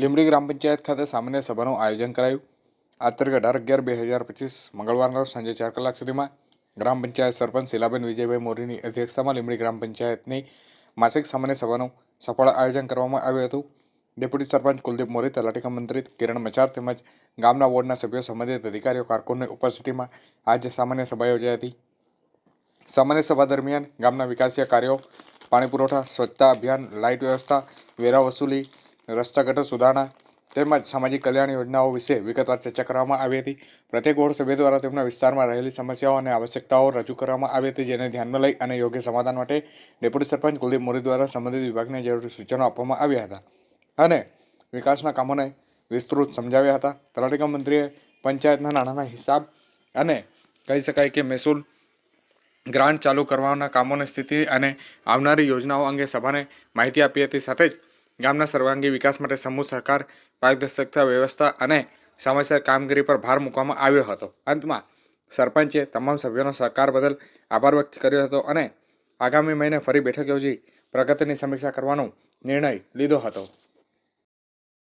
લીંબડી ગ્રામ પંચાયત ખાતે સામાન્ય સભાનું આયોજન કરાયું. આ તારીખ અઢાર અગિયાર બે હજાર પચીસ મંગળવારના સાંજે ચાર કલાક સુધીમાં ગ્રામ પંચાયત સરપંચ શીલાબેન વિજયભાઈ મોરીની અધ્યક્ષતામાં લીંબડી ગ્રામ પંચાયતની માસિક સામાન્ય સભાનું સફળ આયોજન કરવામાં આવ્યું હતું. ડેપ્યુટી સરપંચ કુલદીપ મોરી તલાટીકા મંત્રી કિરણ મચાર તેમજ ગામના વોર્ડના સભ્યો સંબંધિત અધિકારીઓ કારકુનની ઉપસ્થિતિમાં આજે સામાન્ય સભા યોજાઈ હતી. સામાન્ય સભા દરમિયાન ગામના વિકાસીય કાર્યો, પાણી પુરવઠા, સ્વચ્છતા અભિયાન, લાઇટ વ્યવસ્થા, વેરા વસૂલી રસ્તા સુધારણા તેમજ સામાજિક કલ્યાણ યોજનાઓ વિશે વિગતવાર ચર્ચા કરવામાં આવી હતી. પ્રત્યેક વોર્ડ સભ્ય દ્વારા તેમના વિસ્તારમાં રહેલી સમસ્યાઓ અને આવશ્યકતાઓ રજૂ કરવામાં આવી હતી, જેને ધ્યાનમાં લઈ અને યોગ્ય સમાધાન માટે ડેપ્યુટી સરપંચ કુલદીપ મોરી દ્વારા સંબંધિત વિભાગને જરૂરી સૂચનો આપવામાં આવ્યા હતા અને વિકાસના કામોને વિસ્તૃત સમજાવ્યા હતા. તલાટીકા મંત્રીએ પંચાયતના નાણાંના હિસાબ અને કહી શકાય કે મહેસૂલ ગ્રાન્ટ ચાલુ કરવાના કામોની સ્થિતિ અને આવનારી યોજનાઓ અંગે સભાને માહિતી આપી હતી. સાથે જ ગામના સર્વાંગી વિકાસ માટે સમૂહ સહકાર પારદર્શકતા વ્યવસ્થા અને સમયસર કામગીરી પર ભાર મૂકવામાં આવ્યો હતો. અંતમાં, સરપંચે તમામ સભ્યોનો સહકાર બદલ આભાર વ્યક્ત કર્યો હતો અને આગામી મહિને ફરી બેઠક યોજી પ્રગતિની સમીક્ષા કરવાનો નિર્ણય લીધો હતો.